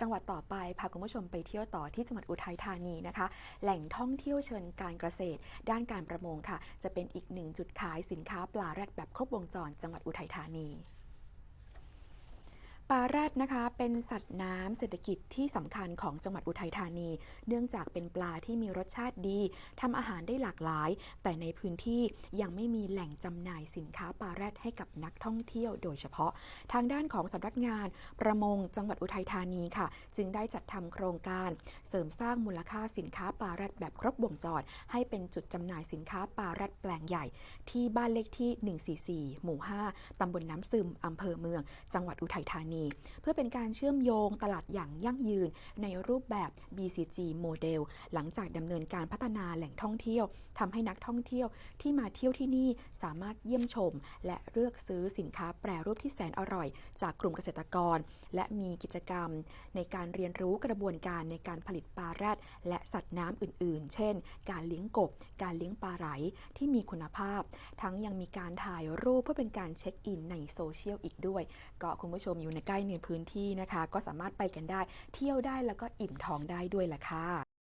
จังหวัดต่อไปพาคุณผู้ชมไปเที่ยวต่อที่จังหวัดอุทัยธานีนะคะ แหล่งท่องเที่ยวเชิญการเกษตร ด้านการประมงค่ะ จะเป็นอีกหนึ่งจุดขายสินค้าปลาแรดแบบครบวงจรจังหวัดอุทัยธานี แรดนะคะเป็นสัตว์น้ำเศรษฐกิจที่สำคัญของจังหวัดอุทัยธานี เนื่องจากเป็นปลาที่มีรสชาติดีทำอาหารได้หลากหลาย แต่ในพื้นที่ยังไม่มีแหล่งจำหน่ายสินค้าปลาแรดให้กับนักท่องเที่ยวโดยเฉพาะ ทางด้านของสำนักงานประมงจังหวัดอุทัยธานีค่ะ จึงได้จัดทำโครงการเสริมสร้างมูลค่าสินค้าปลาแรดแบบครบวงจรให้เป็นจุดจำหน่ายสินค้าปลาแรดแปลงใหญ่ ที่บ้านเลขที่ 144 หมู่ 5ตำบลน้ำซึมอำเภอเมือง จังหวัดอุทัยธานีเพื่อเป็นการเชื่อมโยงตลาดอย่างยั่งยืนในรูปแบบ BCG โมเดลหลังจากดำเนินการพัฒนาแหล่งท่องเที่ยวทำให้นักท่องเที่ยวที่มาเที่ยวที่นี่สามารถเยี่ยมชม และเลือกซื้อสินค้าแปรรูปที่แสนอร่อย จากกลุ่มเกษตรกร และมีกิจกรรม ในการเรียนรู้กระบวนการในการผลิตปลาแรดและสัตว์น้ำอื่น ๆ เช่น การเลี้ยงกบ การเลี้ยงปลาไหลที่มีคุณภาพ ทั้งยังมีการถ่ายรูปเพื่อเป็นการเช็คอินในโซเชียลอีกด้วย ก็คุณผู้ชมอยู่ในใกล้ในพื้นที่นะคะ ก็สามารถไปกันได้ เที่ยวได้แล้วก็อิ่มท้องได้ด้วยแหละค่ะ